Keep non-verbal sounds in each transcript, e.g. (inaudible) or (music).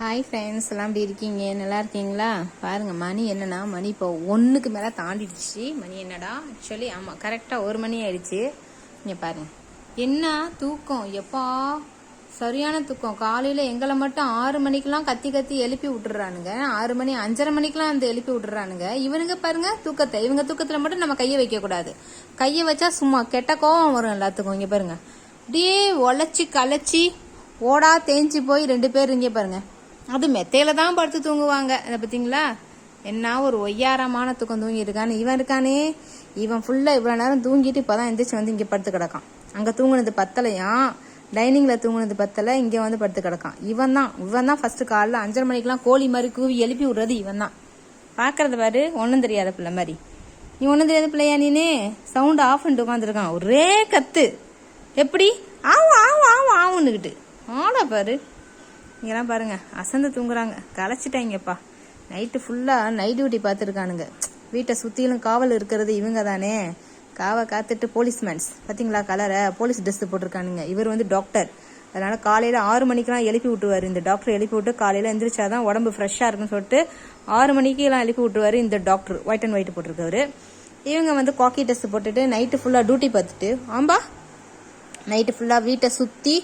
Hi friends எல்லாம் எப்படி இருக்கீங்க? நல்லா இருக்கீங்களா? பாருங்க மணி என்னன்னா மணி இப்போ ஒன்றுக்கு மேலே தாண்டிடுச்சு. மணி என்னடா? ஆக்சுவலி ஆமாம் கரெக்டாக ஒரு மணி ஆயிடுச்சு. நீங்கள் பாருங்க. என்ன தூக்கம்? எப்பா? சரியான தூக்கம். காலையில் எங்களை மட்டும் ஆறு மணிக்கெலாம் கத்தி கத்தி எழுப்பி விட்டுறானுங்க. ஆறு மணி அஞ்சரை மணிக்கெல்லாம் வந்து எழுப்பி விட்டுறானுங்க. இவனுங்க பாருங்க தூக்கத்தை. இவங்க தூக்கத்தில் மட்டும் நம்ம கையை வைக்கக்கூடாது. கையை வச்சா சும்மா கெட்ட கோவம் வரும் எல்லாத்துக்கும். இங்கே பாருங்க. அப்படியே உழைச்சி களைச்சி ஓடா தேஞ்சு போய் ரெண்டு பேர் இங்கே பாருங்கள் அது மெத்தையில தான் படுத்து தூங்குவாங்க. அதை பார்த்தீங்களா? என்ன ஒரு ஒய்யாரமான தூக்கம் தூங்கி இருக்கான்னு. இவன் இருக்கானே. இவன் ஃபுல்லாக இவ்வளோ நேரம் தூங்கிட்டு இப்போ தான் எந்திரிச்சு வந்து இங்கே படுத்து கிடக்கான். அங்கே தூங்குனது பத்தலையாம் டைனிங்கில் தூங்குனது பத்தல இங்கே வந்து படுத்து கிடக்கான். இவன் தான். இவன் தான் ஃபர்ஸ்ட் காலைல அஞ்சரை மணிக்கெல்லாம் கோழி மாதிரி கூவி எழுப்பி விடுறது இவன் தான். பார்க்குறது பாரு ஒன்றும் தெரியாத பிள்ளை மாதிரி. நீ ஒன்றும் தெரியாத பிள்ளையா நீனே? சவுண்ட் ஆஃப் பண்ணிட்டு உட்காந்துருக்கான் ஒரே கத்து. எப்படி? ஆவும் ஆவும் ஆவும் ஆவுன்னுக்கிட்டு ஆடா பாரு. இங்கெல்லாம் பாருங்க அசந்து தூங்குறாங்க. களைச்சிட்டாங்கப்பா. நைட்டு ஃபுல்லாக நைட் டியூட்டி பார்த்துருக்கானுங்க. வீட்டை சுற்றிலும் காவல் இருக்கிறது இவங்க தானே காவை காத்துட்டு போலீஸ்மேன்ஸ் பார்த்தீங்களா கலரை? போலீஸ் ட்ரெஸ் போட்டிருக்கானுங்க. இவர் வந்து டாக்டர் அதனால காலையில் ஆறு மணிக்கெல்லாம் எழுப்பி விட்டுவார் இந்த டாக்டர் எழுப்பி விட்டு காலையில் எந்திரிச்சாதான் உடம்பு ஃப்ரெஷ்ஷாக இருக்குன்னு சொல்லிட்டு ஆறு மணிக்கெல்லாம் எழுப்பி விட்டுவார் இந்த டாக்டர் ஒயிட் அண்ட் ஒயிட் போட்டிருக்கவர். இவங்க வந்து காக்கி ட்ரெஸ் போட்டுட்டு நைட்டு ஃபுல்லாக டியூட்டி பார்த்துட்டு ஆம்பா! நைட்டு ஃபுல்லாக வீட்டை சுற்றி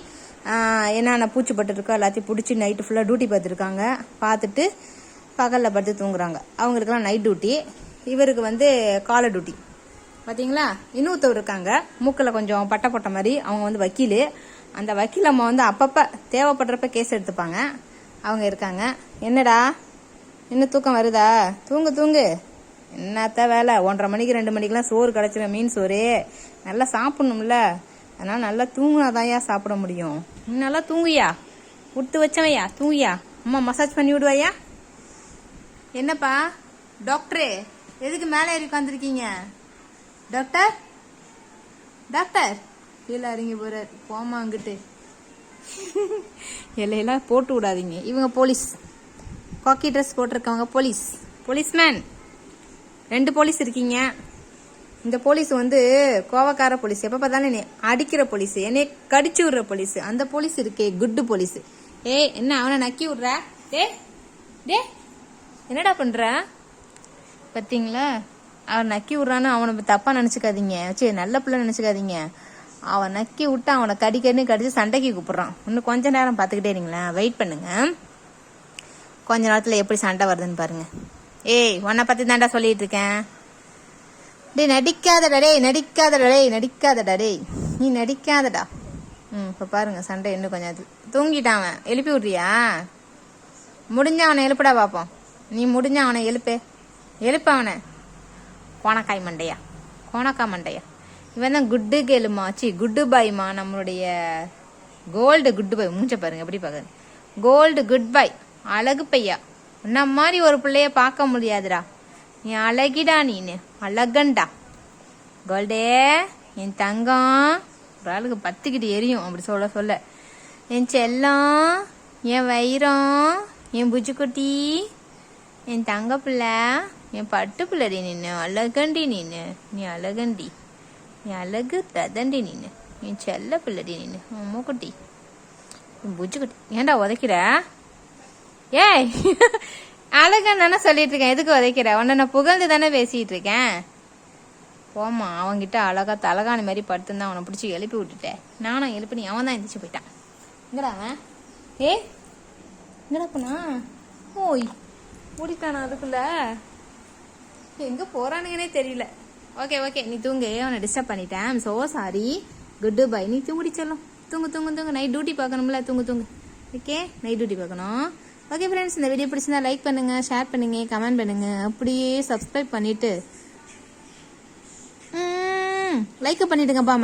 என்னென்ன பூச்சி பட்டுருக்கோ எல்லாத்தையும் பிடிச்சி நைட்டு ஃபுல்லாக டியூட்டி பார்த்துருக்காங்க. பார்த்துட்டு பகலில் படுத்து தூங்குறாங்க. அவங்களுக்குலாம் நைட் டியூட்டி இவருக்கு வந்து காலை டியூட்டி பார்த்தீங்களா இன்னொருத்தவர் இருக்காங்க. மூக்கில் கொஞ்சம் பட்டை போட்ட மாதிரி. அவங்க வந்து வக்கீல். அந்த வக்கீல் அம்மா வந்து அப்பப்போ தேவைப்படுறப்ப கேஸ் எடுத்துப்பாங்க. அவங்க இருக்காங்க. என்னடா? இன்னும் தூக்கம் வருதா? தூங்கு தூங்கு. என்னத்த வேலை? ஒன்றரை மணிக்கு ரெண்டு மணிக்கெலாம் சோறு கிடச்சிரும். மீன் சோறு. நல்லா சாப்பிட்ணும்ல. அதனால நல்லா தூங்குனாதாயா சாப்பிட முடியும். நல்லா தூங்குயா விட்டு வச்சவையா தூங்குயா அம்மா மசாஜ் பண்ணி விடுவாயா என்னப்பா? டாக்டரே எதுக்கு மேலே ஏறி உட்காந்துருக்கீங்க டாக்டர் டாக்டர் கீழே இறங்கி போறார். போமா அங்கிட்டு. (laughs) இலையெல்லாம் போட்டு விடாதீங்க. இவங்க போலீஸ் காக்கி ட்ரெஸ் போட்டிருக்கவங்க போலீஸ் போலீஸ்மேன் ரெண்டு போலீஸ் இருக்கீங்க. இந்த போலீஸ் வந்து கோவக்கார போலீஸ் எப்ப பார்த்தாலும் என்னை அடிக்கிற போலீஸ் என்னை கடிச்சு விடுற போலீஸ். அந்த போலீஸ் இருக்கே குட்டு போலீஸ். ஏய் என்ன அவனை நக்கி விடுற? டே டே என்னடா பண்ற? பார்த்தீங்களா அவன் நக்கி விடுறான்னு அவனை தப்பா நினைச்சுக்காதீங்க. சரி நல்ல பிள்ளை நினைச்சுக்காதீங்க. அவன் நக்கி விட்டு அவனை கடிக்கன்னு கடிச்சு சண்டைக்கு கூப்பிடுறான். இன்னும் கொஞ்ச நேரம் பார்த்துக்கிட்டே இருங்களேன். வெயிட் பண்ணுங்க. கொஞ்ச நேரத்தில் எப்படி சண்டை வருதுன்னு பாருங்க. ஏய் உன்னை பத்தி தாண்டா சொல்லிட்டு இருக்கேன். டேய் நடிக்காதடா டேய் நடிக்காதடா டேய் நடிக்காதடா டேய். நீ நடிக்காதடா. ம் இப்போ பாருங்க சண்டை இன்னும் கொஞ்சம் அது தூங்கிட்டான் அவன். எழுப்பி விட்றியா? முடிஞ்ச அவனை எழுப்புடா பார்ப்போம் நீ முடிஞ்ச அவனை எழுப்பே. எழுப்ப அவனை. கோணக்காய் மண்டையா? கோணக்காய் மண்டையா? இவன் தான் குட்டு கேளுமா சி குட்டு பாய்மா நம்மளுடைய கோல்டு குட்டு பாய். மூஞ்ச பாருங்க எப்படி பாக்குது? கோல்டு குட் பாய் அழகு பையா. உன்ன மாதிரி ஒரு பிள்ளைய பார்க்க முடியாதுடா. நீ அழகிடா நீனு. அழகண்டா. கோல்டே என் தங்கம். ஒரு ஆளுக்கு பத்துக்கிட்டு எரியும் அப்படி சொல்ல சொல்ல. என் செல்லம் என் வைரம் என் புஜுக்குட்டி என் தங்க பிள்ளை என் பட்டு பிள்ளடி நின்று அழகண்டி நின்று நீ அழகண்டி நீ அழகு ரதண்டி நின்று என் செல்ல பிள்ளடி நின்று உன் மூக்குட்டி என் புஜுக்குட்டி. ஏன்டா உதைக்கிற? ஏய் அழகன் தானே சொல்லிட்டு இருக்கேன் எதுக்கு உதைக்கிற? உன்னை நான் புகழ்ந்து தானே பேசிட்டு இருக்கேன் போமா அவன்கிட்ட அழகா தலகாணி மாதிரி படுத்துருந்தான் அவனை பிடிச்சி எழுப்பி விட்டுட்டேன் நானும் எழுப்பி அவன் தான் எந்திரிச்சு போயிட்டான். எங்கடா அவன். ஏ எங்கடா போனா ஓய் ஓடிட்டானா அதுக்குள்ள? எங்க போகிறானுங்கன்னே தெரியல. ஓகே ஓகே நீ தூங்கு. அவனை டிஸ்டர்ப் பண்ணிட்டேன். சோ சாரி குட் பை நீ தூங்குடி தூங்கு தூங்கு தூங்கு. நைட் டியூட்டி பார்க்கணும்ல. தூங்கு தூங்கு. ஓகே நைட் டியூட்டி பார்க்கணும். ஓகே ஃப்ரெண்ட்ஸ் இந்த வீடியோ பிடிச்சிருந்தா லைக் பண்ணுங்க ஷேர் பண்ணுங்க கமெண்ட் பண்ணுங்க. அப்படியே சப்ஸ்கிரைப் பண்ணிட்டு லைக் பண்ணிவிடுங்கப்பா